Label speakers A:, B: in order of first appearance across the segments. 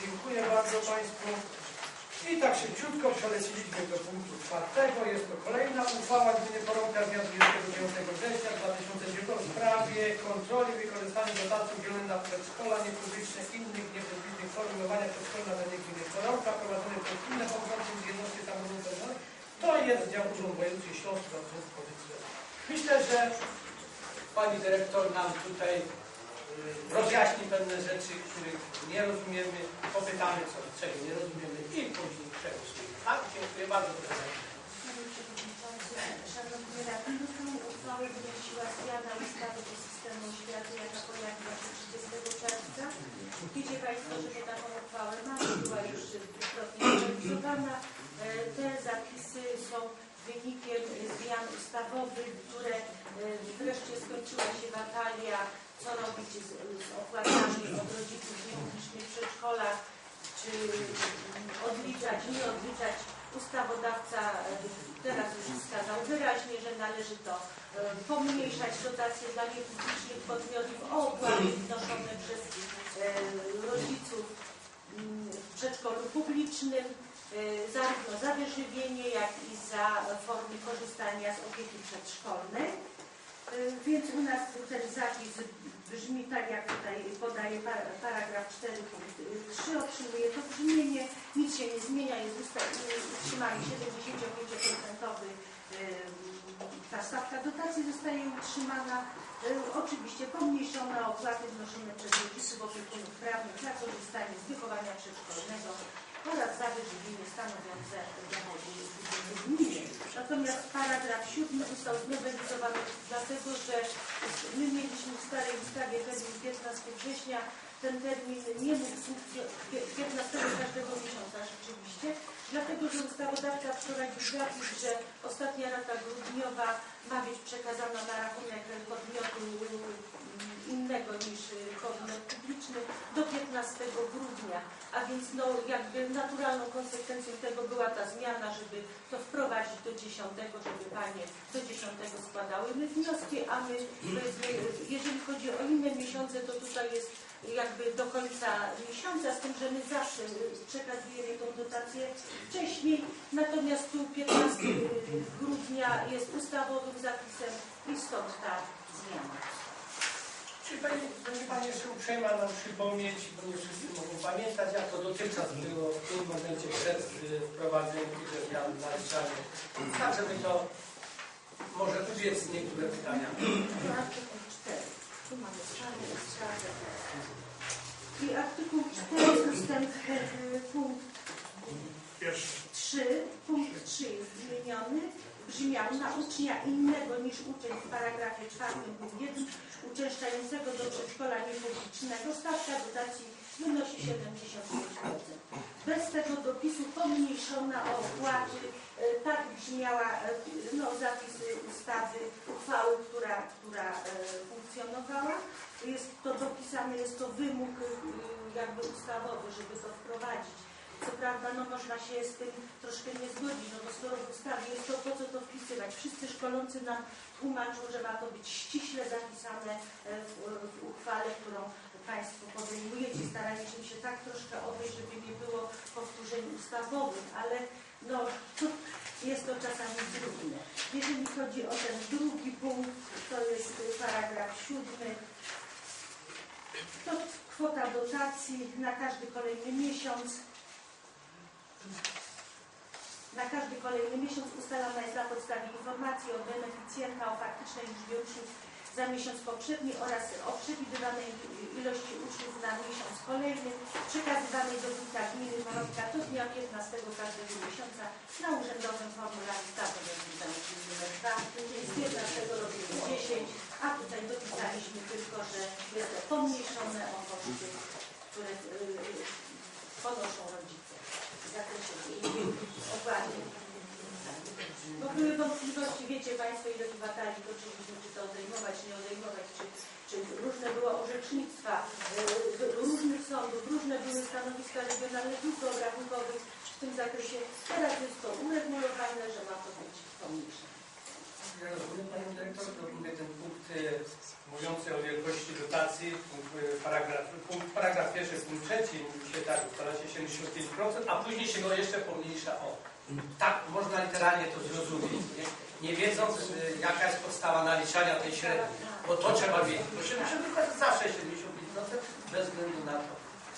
A: Dziękuję bardzo Państwu. I tak szybciutko przeleciliśmy do punktu czwartego. Jest to kolejna uchwała gminy Porąbka z dnia 29 września 2009 w sprawie kontroli wykorzystania dotacji udzielonej na przedszkola niepubliczne innych niepublicznych formułowania przedszkola na terenie gminy Porąbka prowadzone przez inne podmioty z jednostki samorządu. To jest dział Urząd Wojewódzki Śląski Myślę, że Pani Dyrektor nam tutaj rozjaśni pewne rzeczy, których nie rozumiemy, popytamy, co, czego nie rozumiemy i później przegłosujemy. Tak? Dziękuję bardzo.
B: Panie Przewodniczący, Szanowni Radni, tą uchwałę wynosiła zmiana ustawy do systemu oświaty, jaka pojawiła się 30 czerwca. Wiecie Państwo, że my taką uchwałę mamy, była już dwukrotnie. E, Te zapisy są wynikiem zmian ustawowych, które e, wreszcie skończyła się batalia, co robić z, z opłatami od rodziców w niepublicznych przedszkolach, czy odliczać, nie odliczać. Ustawodawca e, teraz już wskazał wyraźnie, że należy to e, pomniejszać dotacje dla niepublicznych podmiotów o opłaty wnoszone przez e, rodziców mm, w przedszkolu publicznym, zarówno za wyżywienie, jak i za formy korzystania z opieki przedszkolnej. E, Więc u nas ten zapis brzmi tak, jak tutaj podaje par- paragraf 4 punkt 3, otrzymuje to brzmienie, nic się nie zmienia, jest utrzymany 75% ta stawka dotacji zostaje utrzymana, e, oczywiście pomniejszone opłaty wnoszone przez rodziców opiekunów prawnych za korzystanie z wychowania przedszkolnego oraz wyżywienie stanowiące gminy. Natomiast paragraf 7 został znowelizowany dlatego, że my mieliśmy w starej ustawie termin 15 września, ten termin nie mógł funkcjonować 15 każdego miesiąca rzeczywiście, dlatego że ustawodawca wprowadził zapis, że ostatnia rata grudniowa ma być przekazana na rachunek podmiotu innego niż podmiot publiczny do 15 grudnia. A więc no, jakby naturalną konsekwencją tego była ta zmiana, żeby to wprowadzić do 10, żeby panie do 10 składały my wnioski, a my jeżeli chodzi o inne miesiące, to tutaj jest jakby do końca miesiąca, z tym, że my zawsze przekazujemy tą dotację wcześniej, natomiast tu 15 grudnia jest ustawowym zapisem i stąd ta zmiana.
A: Czy Pani, będzie Pani jeszcze uprzejma nam przypomnieć, bo nie wszyscy mogą pamiętać, jak to dotychczas było w tym momencie przed y, wprowadzeniem tych zmian naliczania. Tak, żeby to może ubiec niektóre pytania.
B: To artykuł 4. Tu mamy czarny strzałę. I artykuł 4 ustęp e, punkt
C: Pierwszy.
B: 3, punkt 3 jest zmieniony, brzmiał na ucznia innego niż uczeń w paragrafie 4 punkt 1 uczęszczającego do przedszkola niepublicznego stawka dotacji wynosi 75%. Bez tego dopisu pomniejszona o opłaty, e, tak brzmiała e, no, zapisy ustawy, uchwały, która, która e, funkcjonowała. Jest to dopisane, jest to wymóg e, jakby ustawowy, żeby to wprowadzić. Co prawda, no można się z tym troszkę nie zgodzić, no bo skoro w ustawie jest to, po co to wpisywać? Wszyscy szkolący nam tłumaczą, że ma to być ściśle zapisane w, w uchwale, którą Państwo podejmujecie. Staraliśmy się tak troszkę odejść, żeby nie było powtórzeń ustawowych, ale no, jest to czasami trudne. Jeżeli chodzi o ten drugi punkt, to jest paragraf siódmy, to kwota dotacji na każdy kolejny miesiąc na każdy kolejny miesiąc ustalana jest na podstawie informacji od beneficjenta o faktycznej liczbie uczniów za miesiąc poprzedni oraz o przewidywanej ilości uczniów na miesiąc kolejny przekazywanej do wójta gminy Morowka do dnia 15 każdego miesiąca na urzędowym formularzu stawowym numer 2 z 15 do 10, a tutaj dopisaliśmy tylko, że jest to pomniejszone o koszty, które yy, ponoszą rodzice w zakresie opłaty. Były wątpliwości, wiecie Państwo, ile tu batalii toczyliśmy, czy to odejmować, nie odejmować, czy, czy różne były orzecznictwa y, różnych sądów, różne były stanowiska regionalnych dróg obrachunkowych w tym zakresie. Teraz jest to uregulowane, że ma to być pomniejsze.
A: Ja rozumiem Panią Dyrektor, to mówię ten punkt y, mówiący o wielkości dotacji, punkt, y, paragraf, punkt, paragraf pierwszy, punkt trzeci, mówi się tak, ustala się 75%, a później się go jeszcze pomniejsza o. Tak, można literalnie to zrozumieć, nie, nie wiedząc y, jaka jest podstawa naliczania tej średniej, bo to trzeba wiedzieć, bo 70% to jest zawsze 75% bez względu na to,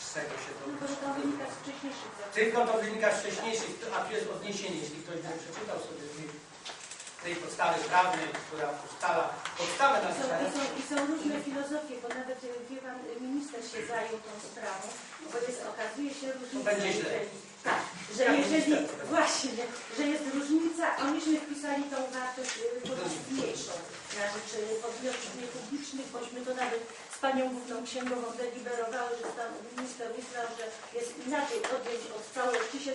A: z czego się to
B: bo to wynika z wcześniejszych zapisów.
A: tylko to wynika z wcześniejszych, a tu jest odniesienie, jeśli ktoś by przeczytał sobie tej podstawy prawnej, która ustala podstawę naliczania.
B: i, są, I są różne filozofie, bo nawet y, wie pan, y, minister się zajął tą sprawą, bo jest, okazuje się różnica.
A: będzie źle.
B: Tak, że
A: Jak
B: jeżeli, właśnie, że jest różnica, a myśmy wpisali tą wartość y, pozytywniejszą na rzecz y, podmiotów niepublicznych, bośmy to nawet z panią główną księgową deliberowały, że tam minister uznał, że jest inaczej odjąć od całości 75%,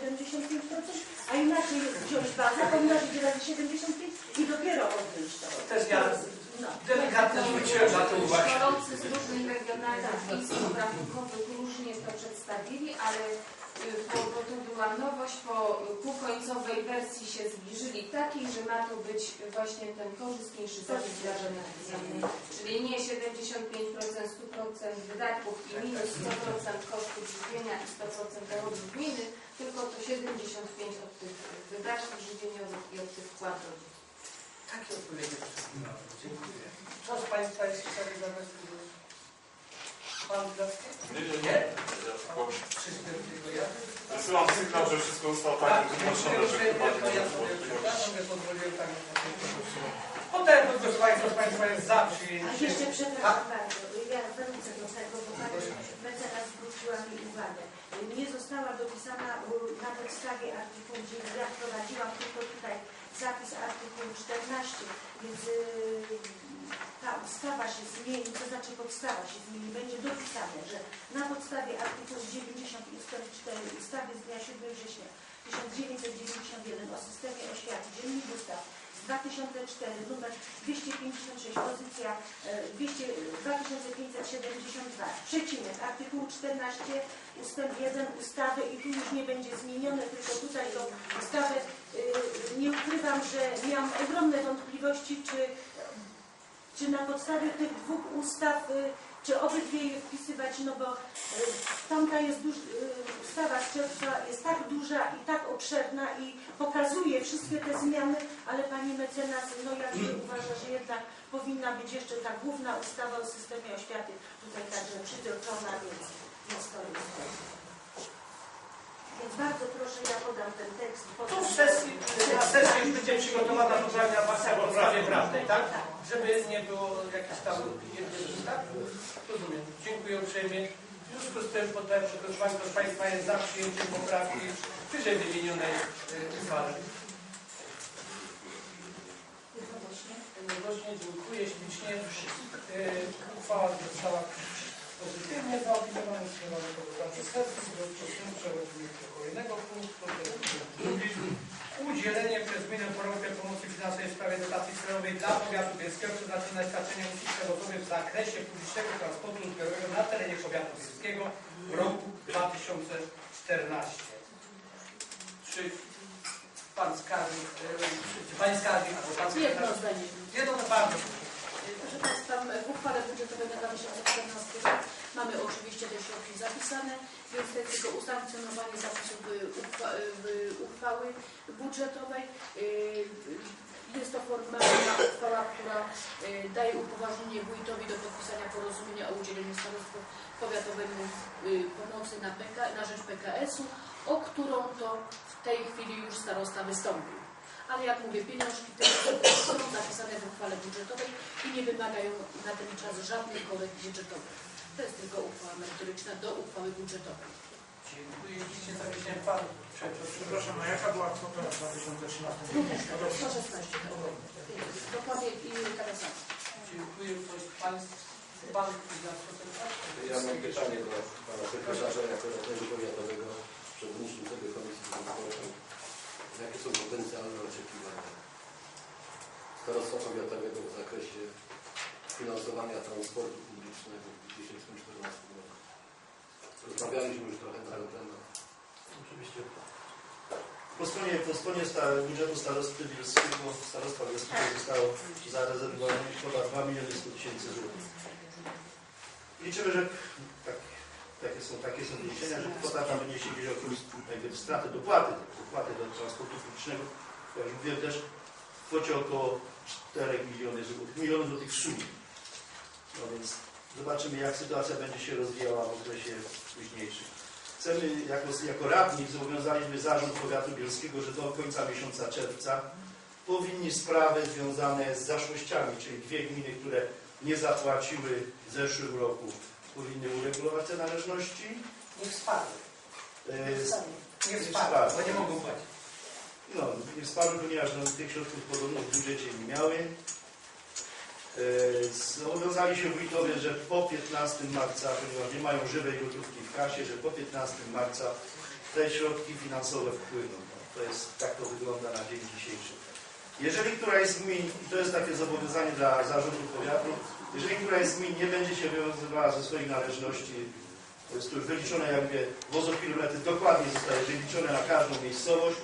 B: a inaczej jest wziąć bazę, pomnożyć razy 75 i dopiero odjąć to.
A: Też ja
B: No.
A: delikatnie zwróciłem na to uwagę.
C: Szkolący z różnych regionalnych izb obrachunkowych różnie to przedstawili, ale y, była nowość, po, ku końcowej wersji się zbliżyli takiej, że ma to być właśnie ten korzystniejszy zapis dla beneficjentów. Czyli nie 75%, 100% wydatków i minus 100% kosztów żywienia i 100% dochodów gminy, tylko to 75% od tych wydatków żywieniowych i od tych wkład rodzin.
A: Takie odpowiedzi oczekiwałem. Dziękuję. Z Państwa jest w stanie zabrać głos? Pan Gdański?
D: Nie, nie,
A: Nie?
D: wysyłam sygnał, że wszystko zostało tak
A: Tak,
D: wytłumaczone, że chyba nie
A: pozwoliłem tak Potem, proszę Państwa, z Państwa jest za
B: A
A: przyjęciem.
B: jeszcze przepraszam bardzo, ja wrócę do tego, bo pani mecenas zwróciła mi uwagę. Nie została dopisana na podstawie artykułu 9, ja wprowadziłam tylko tutaj zapis artykułu 14, więc yy, ta ustawa się zmieni, to znaczy podstawa się zmieni, będzie dopisane, że na podstawie artykułu 90 ust. 4 ustawy z dnia 7 września 1991 o systemie oświaty, dziennik ustaw 2004, numer 256, pozycja e, 200, 2572, przecinek, artykułu 14, ustęp 1 ustawy i tu już nie będzie zmienione, tylko tutaj tą ustawę, y, nie ukrywam, że miałam ogromne wątpliwości, czy, czy na podstawie tych dwóch ustaw, y, czy obydwie je wpisywać, no bo tamta jest duż, ustawa z czerwca jest tak duża i tak obszerna i pokazuje wszystkie te zmiany, ale pani mecenas, no jakby uważa, że jednak powinna być jeszcze ta główna ustawa o systemie oświaty tutaj także przytoczona, więc, więc to jest. Więc bardzo proszę, ja podam ten tekst.
A: Tu w sesji, na sesji już będzie przygotowana poprawna pasja o prawie prawnej, tak? Żeby nie było jakichś tam tak? Rozumiem. Dziękuję uprzejmie. W związku z tym proszę Państwa, kto z Państwa jest za przyjęciem poprawki wyżej wymienionej y, uchwale.
B: Jednogłośnie.
A: Dziękuję ślicznie. Y, Uchwała została pozytywnie zaopiniowana, skierowana do pracy sesji. W kolejnego punktu. Udzielenie przez gminę Porąbkę pomocy finansowej w sprawie dotacji celowej dla powiatu bielskiego przeznaczenia na świadczenie usług przewozowych w zakresie publicznego transportu zbiorowego na terenie powiatu bielskiego w roku 2014. Czy pan skarbnik, czy pani skarbnik, albo pan
E: Jedno
A: sekretarz?
E: zdanie.
A: Jedno to bardzo.
E: Proszę Państwa, w uchwale budżetowej na 2014 rok mamy oczywiście te środki zapisane, więc to jest tylko usankcjonowanie zapisów uchwa- uchwały budżetowej. Yy, Jest to formalna uchwała, która yy, daje upoważnienie wójtowi do podpisania porozumienia o udzieleniu starostwu powiatowemu yy, pomocy na, PK, na rzecz PKS-u, o którą to w tej chwili już starosta wystąpił. Ale jak mówię, pieniążki te są zapisane w uchwale budżetowej i nie wymagają na ten czas żadnych korekt budżetowych. To jest tylko uchwała merytoryczna do uchwały budżetowej.
A: Dziękuję. Dzisiaj zawiesiłem pan.
F: Przepraszam, a jaka była kwota na 2013
E: Również 116. Dokładnie i taka sama.
A: Dziękuję. Ktoś z Państwa, pan?
G: Ja mam pytanie do pana sekretarza jako radnego powiatowego, przewodniczącego Komisji Transportu. Jakie są potencjalne oczekiwania starostwa powiatowego w zakresie finansowania transportu publicznego w 2014 roku? Rozmawialiśmy już trochę na ten temat.
F: Oczywiście.
H: Po stronie, po stronie sta, budżetu starosty bielskiego, starostwa bielskiego zostało zarezerwowane kwota 2 miliony 100 tysięcy złotych. Liczymy, że tak, takie, są, takie są wyliczenia, że kwota ta wyniesie gdzieś około jakby straty dopłaty, dopłaty do transportu publicznego, jak już mówiłem też w kwocie około 4 milionów złotych, milionów złotych w sumie. No więc zobaczymy jak sytuacja będzie się rozwijała w okresie późniejszym. Chcemy, jako, jako radnik zobowiązaliśmy Zarząd Powiatu Bielskiego, że do końca miesiąca czerwca powinni sprawy związane z zaszłościami, czyli dwie gminy, które nie zapłaciły w zeszłym roku, powinny uregulować te należności.
A: Nie spadły.
H: E,
A: Nie
H: spadły.
A: bo nie mogą płacić.
H: No, nie spadły, ponieważ no, tych środków podobno w budżecie nie miały. E, Zobowiązali się wójtowie, że po 15 marca, ponieważ nie mają żywej gotówki w kasie, że po 15 marca te środki finansowe wpłyną. To jest, tak to wygląda na dzień dzisiejszy. Jeżeli któraś z gmin, i to jest takie zobowiązanie dla zarządu powiatu, jeżeli któraś z gmin nie będzie się wywiązywała ze swoich należności, to już wyliczone, jak mówię, wozokilometry dokładnie zostaje wyliczone na każdą miejscowość,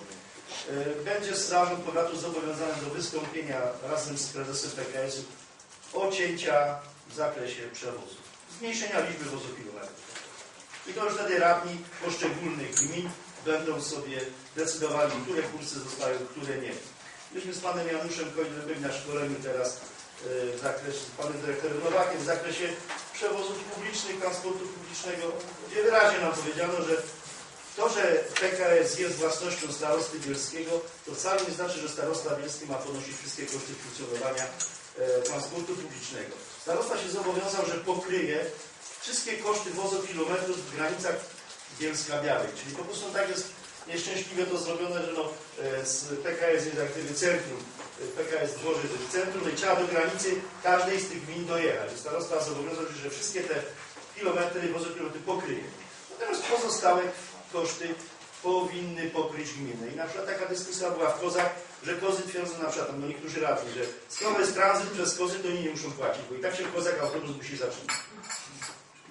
H: e, będzie zarząd powiatu zobowiązany do wystąpienia razem z prezesem PKS-u o cięcia w zakresie przewozów, zmniejszenia liczby wozokilometrów. I to już wtedy radni poszczególnych gmin będą sobie decydowali, które kursy zostają, które nie. Myśmy z panem Januszem byli na szkoleniu teraz e, w zakresie, z panem dyrektorem Nowakiem w zakresie przewozów publicznych, transportu publicznego, gdzie wyraźnie nam powiedziano, że to, że PKS jest własnością starosty bielskiego, to wcale nie znaczy, że starosta bielski ma ponosić wszystkie koszty funkcjonowania transportu publicznego. Starosta się zobowiązał, że pokryje wszystkie koszty wozokilometrów w granicach Bielska-Białej. Czyli po prostu tak jest nieszczęśliwie to zrobione, że no, e, z PKS jest jak centrum, e, PKS dworzy w centrum no i trzeba do granicy każdej z tych gmin dojechać. Starosta zobowiązał się, że wszystkie te kilometry, wozokilometry pokryje. Natomiast pozostałe koszty powinny pokryć gminy. I na przykład taka dyskusja była w Kozach, że Kozy twierdzą na przykład, no niektórzy radni, że skoro jest tranzyt przez Kozy, to oni nie muszą płacić, bo i tak się w Kozach autobus musi zacząć.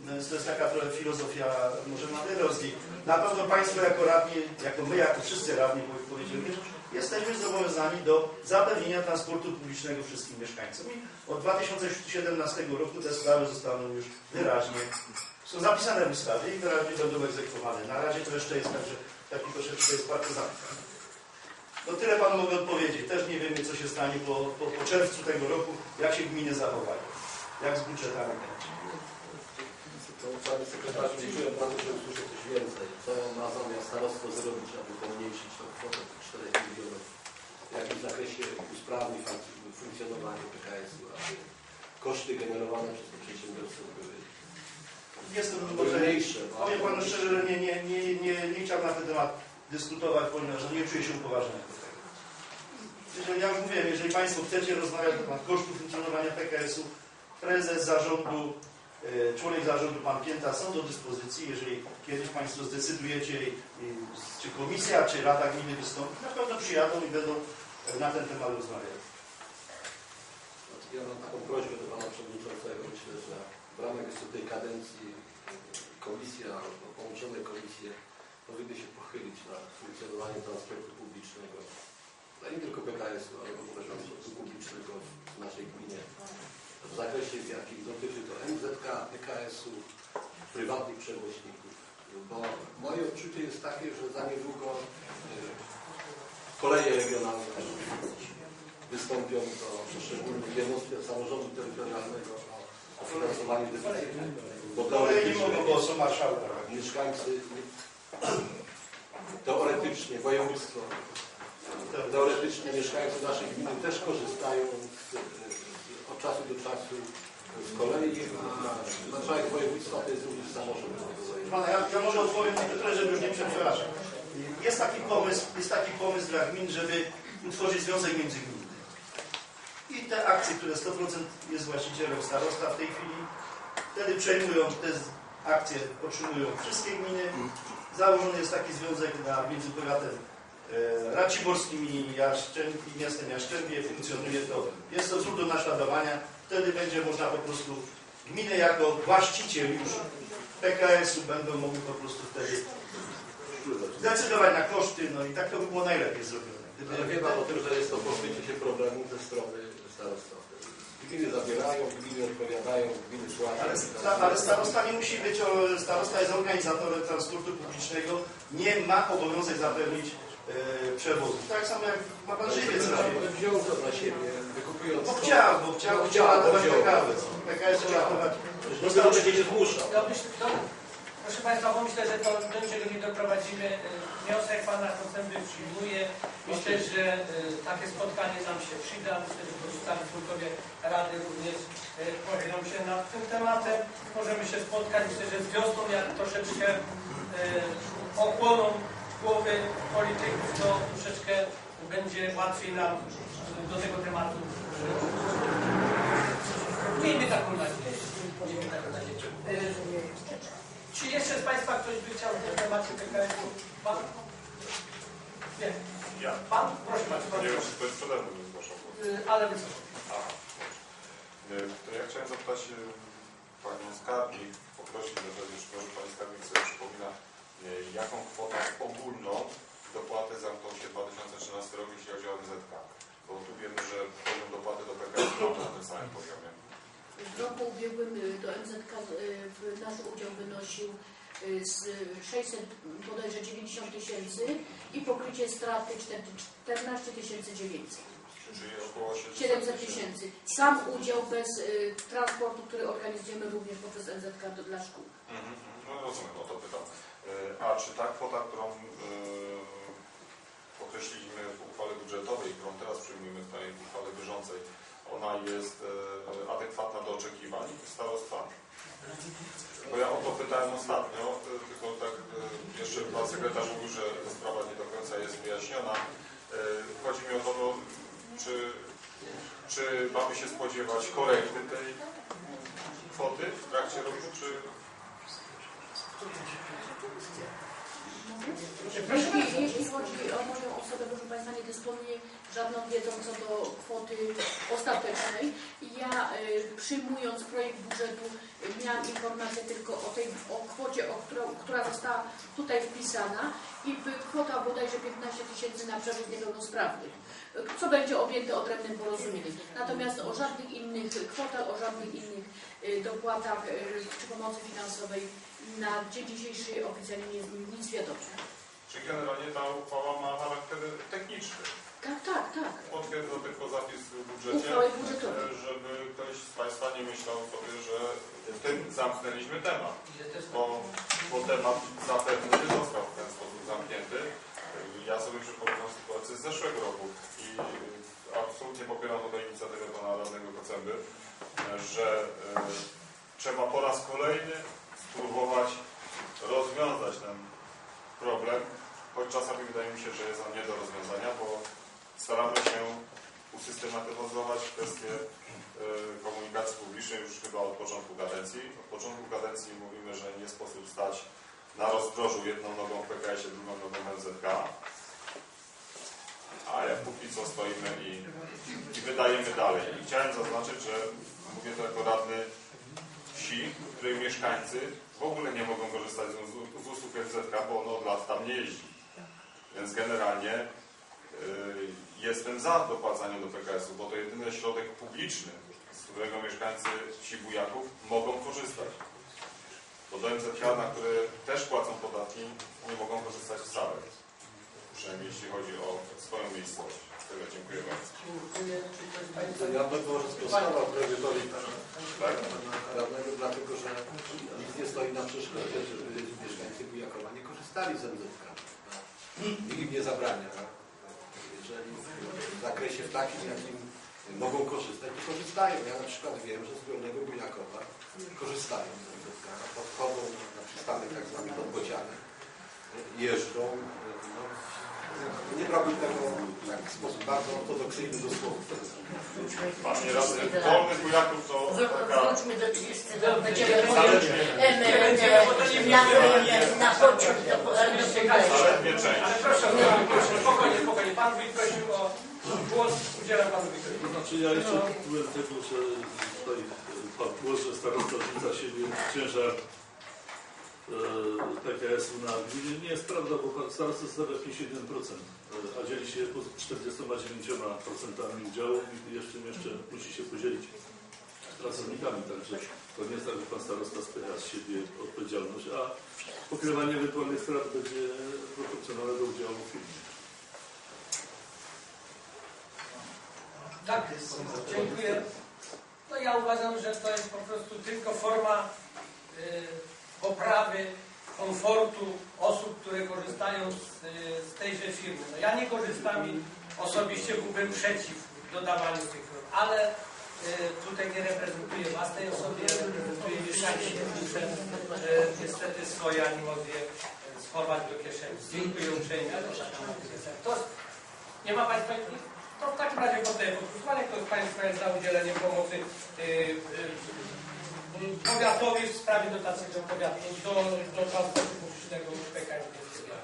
H: No więc to jest taka trochę filozofia może materowskiej. Na pewno Państwo jako radni, jako my, jako wszyscy radni powiedzieli, jesteśmy zobowiązani do zapewnienia transportu publicznego wszystkim mieszkańcom. I od 2017 roku te sprawy zostaną już wyraźnie, są zapisane w ustawie i wyraźnie będą egzekwowane. Na razie to jeszcze jest tak, że taki troszeczkę jest partyzant. No tyle Panu mogę odpowiedzieć. Też nie wiemy, co się stanie po, po, po czerwcu tego roku, jak się gminy zachowają, jak z budżetami będzie.
G: To Panie Sekretarzu, na to, że usłyszę coś więcej. Co ma zamiar starostwo zrobić, aby pomniejszyć tą kwotę tych 4 milionów? W jakim zakresie usprawni fun- funkcjonowanie PKS-u, aby koszty generowane przez te przedsiębiorstwo były
H: Jestem może
G: mniejsze.
H: Powiem Panu szczerze, że nie, nie, nie, nie, nie chciałbym na ten temat dyskutować, ponieważ no nie czuję się upoważniony do tego. Jeżeli, ja już mówiłem, jeżeli Państwo chcecie rozmawiać na temat kosztów funkcjonowania PKS-u, prezes zarządu, e, członek zarządu, Pan Pięta są do dyspozycji, jeżeli kiedyś Państwo zdecydujecie, czy komisja, czy Rada Gminy wystąpi, na pewno przyjadą i będą e, na ten temat rozmawiać.
G: Znaczy, Ja mam taką prośbę do Pana Przewodniczącego. Myślę, że w ramach tej kadencji komisja połączone komisje powinny się pochylić nad funkcjonowaniem transportu publicznego. No nie tylko PKS-u, ale w ogóle transportu publicznego w naszej gminie. W zakresie, w jakim dotyczy to MZK, PKS-u, prywatnych przewoźników. Bo moje odczucie jest takie, że za niedługo e, koleje regionalne wystąpią do poszczególnych jednostek samorządu terytorialnego o finansowanie deficytu. Bo teoretycznie mieszkańcy, teoretycznie województwo, teoretycznie mieszkańcy naszej gminy też korzystają z, od czasu do czasu z kolei, a marszałek województwa to jest również samorząd.
H: Pana, ja, ja może odpowiem tyle, żeby już nie przepraszam. Jest taki pomysł, jest taki pomysł dla gmin, żeby utworzyć związek międzygminny. I te akcje, które 100% jest właścicielem starosta w tej chwili, wtedy przejmują te akcje, otrzymują wszystkie gminy. Założony jest taki związek na między powiatem e, Raciborskim i, i miastem Jaszczębie. Funkcjonuje to. Jest to wzór do naśladowania. Wtedy będzie można po prostu gminy jako właściciel już PKS-u będą mogły po prostu wtedy zdecydować na koszty, no i tak to by było najlepiej zrobione. Gdyby,
G: Ale Pan o tym, że jest to pozbycie się problemu ze strony starostwa. Gminy zabierają, gminy odpowiadają, gminy płacą.
H: ale, sta- ale starosta nie musi być, o, starosta jest organizatorem transportu publicznego, nie ma obowiązek zapewnić e, przewozu. Tak samo jak ma Pan żywiec
G: wziął to na siebie, wykupując
H: Bo chciał, bo chciał,
G: Bo
H: chciał
G: chciał,
H: ratować
G: bo wziął.
H: PKW. PKS chciał ratować.
G: Nikt do tego nie zmusza.
A: Ja myślę, proszę Państwa, bo myślę, że to do niczego nie doprowadzimy. Y, Wniosek Pana Kocęby przyjmuję. Myślę, że y, takie spotkanie nam się przyda. Myślę, że pozostali członkowie Rady również y, pochylą się nad tym tematem. Możemy się spotkać. Myślę, że z wiosną, jak troszeczkę ochłoną głowy polityków, to troszeczkę będzie łatwiej nam do tego tematu. Miejmy taką nadzieję. Miejmy taką nadzieję. Y, czy jeszcze z Państwa ktoś by chciał w tym temacie PKS-u? Pan? Nie.
D: Ja.
A: Pan? Proszę bardzo.
D: Nie wiem, czy ktoś przede mną.
A: Y, Ale wycofam.
D: Aha. Y, To ja chciałem zapytać y, Panią Skarbnik, poprosić, że już może Pani Skarbnik sobie przypomina, y, jaką kwotą ogólną dopłaty zamknął się 2013 rok, jeśli chodzi o MZK. Bo tu wiemy, że poziom dopłaty do PKS na tym samym poziomie.
E: W roku ubiegłym do MZK w- nasz udział wynosił z 600 bodajże 90 tysięcy i pokrycie straty 14 900.
D: Czyli około 700
E: 700 tysięcy. Sam udział bez y, transportu, który organizujemy również poprzez MZK do, dla szkół.
D: Mhm, mhm. No rozumiem, o to pytam. Y, A czy ta kwota, którą y, określiliśmy w uchwale budżetowej, którą teraz przyjmujemy w tej uchwale bieżącej, ona jest y, adekwatna do oczekiwań starostwa? Bo ja o to pytałem ostatnio, y, tylko tak y, jeszcze pan sekretarz mówił, że sprawa nie do końca jest wyjaśniona. Y, Chodzi mi o to, no, czy, czy mamy się spodziewać korekty tej kwoty w trakcie roku, czy
E: Jeśli, jeśli chodzi o moją osobę, proszę Państwa, nie dysponuję żadną wiedzą co do kwoty ostatecznej. Ja y, przyjmując projekt budżetu miałam informację tylko o tej o kwocie, o którą, która została tutaj wpisana i kwota bodajże 15 tysięcy na przewóz niepełnosprawnych, co będzie objęte odrębnym porozumieniem. Natomiast o żadnych innych kwotach, o żadnych innych y, dopłatach y, czy pomocy finansowej na dzień dzisiejszy oficjalnie nie jest nic wiadomo.
D: Czy generalnie ta uchwała ma charakter techniczny?
E: Tak, tak, tak.
D: Potwierdza tylko zapis w budżecie, e, żeby ktoś z Państwa nie myślał sobie, że tym zamknęliśmy temat. Bo, bo temat zapewne nie został w ten sposób zamknięty. Ja sobie przypominam sytuację z zeszłego roku i absolutnie popieram tutaj inicjatywę pana radnego Kocęby, e, że e, trzeba po raz kolejny spróbować rozwiązać ten problem, choć czasami wydaje mi się, że jest on nie do rozwiązania, bo staramy się usystematyzować kwestię e, komunikacji publicznej już chyba od początku kadencji. Od początku kadencji mówimy, że nie sposób stać na rozdrożu jedną nogą w PKS-ie, drugą nogą w. A jak póki co stoimy i, i wydajemy dalej. I chciałem zaznaczyć, że mówię to jako radny wsi, w której mieszkańcy w ogóle nie mogą korzystać z, z usług MZK, bo on od lat tam nie jeździ. Więc generalnie jestem za dopłacaniem do PKS-u, bo to jedyny środek publiczny, z którego mieszkańcy wsi Bujaków mogą korzystać. Bo do MZK, na które też płacą podatki, nie mogą korzystać wcale. Przynajmniej jeśli chodzi o swoją miejscowość. Tyle, dziękuję bardzo.
G: Ja bym może sprostował
D: Tak?
G: prawnego, dlatego że nic nie stoi na przeszkodzie, żeby mieszkańcy Bujakowa nie korzystali z MZK. Nikt im nie zabrania. Jeżeli w zakresie w takim, jakim mogą korzystać, to korzystają. Ja na przykład wiem, że z Górnego Bujakowa korzystają z. Podchodzą na przystanek tak zwany podbociany, jeżdżą. No, nie brałbym tego tak, w sposób bardzo ortodoksyjny do słowa.
D: Panie radny, Dolny Bujaków to taka
I: Wróćmy do 30 lat, będziemy mówić na, na pociąg do, do Podlasia.
D: zaledwie część.
A: Ale proszę, proszę, spokojnie, spokojnie. Pan prosił o głos. Udzielam panu Wójtowi.
J: To znaczy ja jeszcze byłem tego, że tutaj pan głos, że starosta rzuca siebie ciężar taka jest na gminie. Nie jest prawda, bo pan starosta stawia 51%, e, a dzieli się po 49% udziału i jeszcze, jeszcze musi się podzielić z pracownikami. Także to nie jest tak, że pan starosta spycha z siebie odpowiedzialność, a pokrywanie ewentualnych strat będzie proporcjonalne do udziału w firmie.
A: Tak, dziękuję. No ja uważam, że to jest po prostu tylko forma y, poprawy komfortu osób, które korzystają z, y, z tejże firmy. No ja nie korzystam i osobiście byłbym przeciw dodawaniu tych firm, ale y, tutaj nie reprezentuję własnej osoby, ja reprezentuję mieszkańców. Muszę y, niestety swoje animozje schować do kieszeni. Dziękuję uprzejmie. To, nie ma Państwa? To w takim razie poddaję pod głosowanie. Kto z Państwa jest za udzieleniem pomocy yy, yy, powiatowi w sprawie dotacji do powiatu, do, do transportu publicznego PKS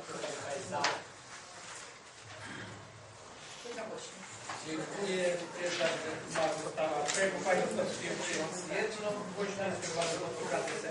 A: Kto jest? Dziękuję. Pierwsza uchwała została. Projekt uchwały został przyjęty jednogłośnie. Bardzo proszę.